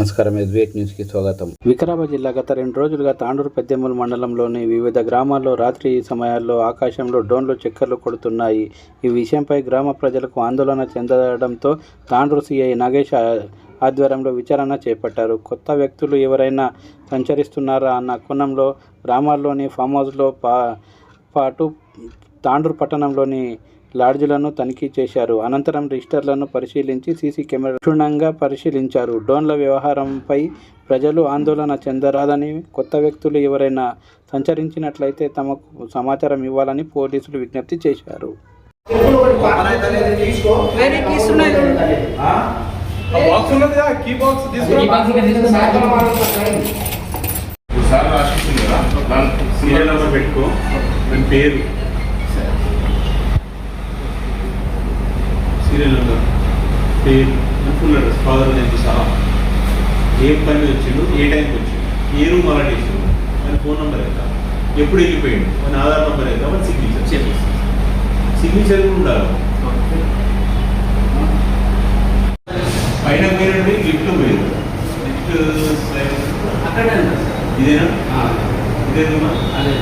నమస్కారం. ఎస్బీఎట్ న్యూస్కి స్వాగతం. వికారాబాద్ జిల్లా గత రెండు రోజులుగా తాండూరు పెద్దెమ్మల మండలంలోని వివిధ గ్రామాల్లో రాత్రి సమయాల్లో ఆకాశంలో డ్రోన్లు చక్కర్లు కొడుతున్నాయి. ఈ విషయంపై గ్రామ ప్రజలకు ఆందోళన చెందడంతో తాండూరు సిఐ నాగేష్ ఆధ్వర్యంలో విచారణ చేపట్టారు. కొత్త వ్యక్తులు ఎవరైనా సంచరిస్తున్నారా అన్న కోణంలో గ్రామాల్లోని ఫామ్ హౌస్లో పా పాటు తాండూరు పట్టణంలోని లాడ్జ్లను తనిఖీ చేశారు. అనంతరం రిజిస్టర్లను పరిశీలించి సీసీ కెమెరా క్షుణ్ణంగా పరిశీలించారు. డ్రోన్ల వ్యవహారంపై ప్రజలు ఆందోళన చెందరాదని కొత్త వ్యక్తులు ఎవరైనా సంచరించినట్లయితే తమకు సమాచారం ఇవ్వాలని పోలీసులు విజ్ఞప్తి చేశారు. పెట్టుకో. పేరు ఉన్నాయి బాక్స్ ఉన్నది కీ బాక్స్ తీసుకురా ఒకసారి రాసిస్తుంది కదా దాని సీరియల్ నెంబర్ పెట్టుకో దాని పేరు సీరియల్ నెంబర్ పేరు ఫుల్ అడ్రస్ ఫాదర్ నేమ్ సహా ఏ పని వచ్చిండు ఏ టైంకి వచ్చిండు ఏ రూమ్ అలా చేసిండు మన ఫోన్ నెంబర్ ఎంత ఎప్పుడు వెళ్ళిపోయిండు మన ఆధార్ నెంబర్ ఎంత మన సిగ్నేచర్ సిగ్నేచర్ కూడా ఉండాలి పైన పోయినండి లిఫ్ట్ పోయింది లిఫ్ట్ ఇదేనా. ఇదేనమ్మా అదే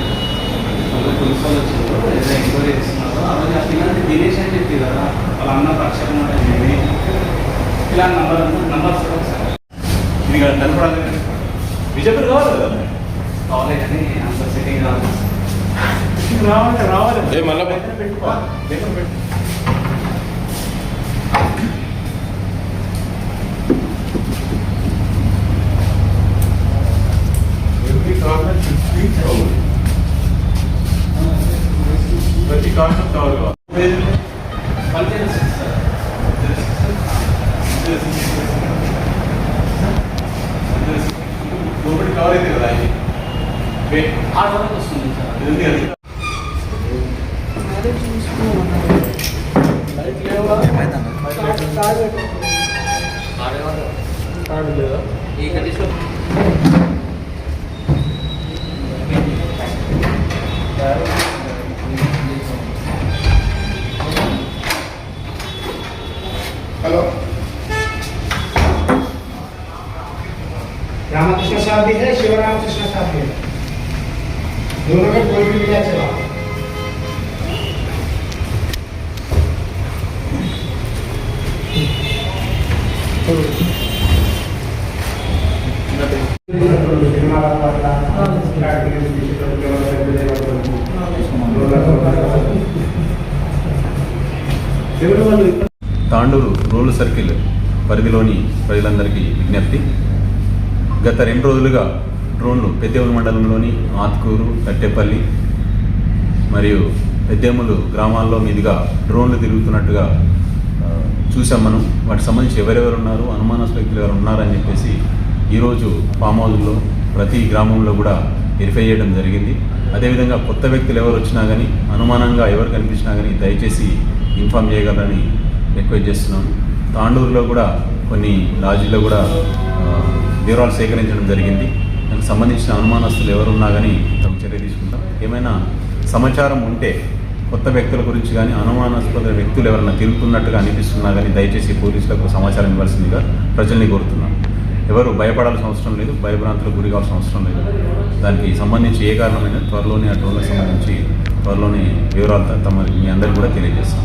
వచ్చారు ఏదో ఎంక్వైరీ చేస్తున్నారు ఆ రోజు ఆ పిల్లల్ని దినేష్ అని చెప్పి కదా వాళ్ళ అన్న పక్షం ఇలా నంబర్ నంబర్ సార్ ఇది కాదు, కనపడాలి. విజయపూర్ కావాలి కదా? కావాలి కానీ అంత ఇది రావాలి రావాలి. ఏ, మళ్ళా పో. దగ్గర పెట్టుకో. కార్నర్ కవర్ కావాలి కవర్ అయితే కదా ఇది. ఆ వరకు వస్తుంది సార్? ఇది కదా ఈ కండిషన్. रामकृष्ण साहब भी है शिवराम कृष्ण साहब भी है दोनों में कोई भी मिला चला తాండూరు రోలు సర్కిల్ పరిధిలోని ప్రజలందరికీ విజ్ఞప్తి గత రెండు రోజులుగా డ్రోన్లు పెద్దేముల మండలంలోని ఆత్కూరు కట్టెపల్లి మరియు పెద్దేములు గ్రామాల్లో మీదుగా డ్రోన్లు తిరుగుతున్నట్టుగా చూసాం మనం. వాటికి సంబంధించి ఎవరెవరు ఉన్నారు అనుమానాస్పక్తులు ఎవరు ఉన్నారని చెప్పేసి ఈరోజు ఫామ్ హౌజ్లో ప్రతి గ్రామంలో కూడా వెరిఫై చేయడం జరిగింది. అదేవిధంగా కొత్త వ్యక్తులు ఎవరు వచ్చినా కానీ అనుమానంగా ఎవరు కనిపించినా కానీ దయచేసి ఇన్ఫామ్ చేయగలరని రిక్వెస్ట్ చేస్తున్నాను. తాండూరులో కూడా కొన్ని లాజీల్లో కూడా వివరాలు సేకరించడం జరిగింది. దానికి సంబంధించిన అనుమానస్తులు ఎవరున్నా కానీ తగు చర్య తీసుకుంటాం ఏమైనా సమాచారం ఉంటే కొత్త వ్యక్తుల గురించి కానీ అనుమానాస్పద వ్యక్తులు ఎవరైనా తిరుగుతున్నట్టుగా అనిపిస్తున్నా కానీ దయచేసి పోలీసులకు సమాచారం ఇవ్వాల్సిందిగా ప్రజల్ని కోరుతున్నాను ఎవరు భయపడాల్సిన అవసరం లేదు భయభ్రాంతులకు గురి కావాల్సిన అవసరం లేదు. దానికి సంబంధించి ఏ కారణమైన త్వరలోనే ఆ సంబంధించి త్వరలోనే వివరాలు తమ మీ అందరికీ కూడా తెలియజేస్తాం.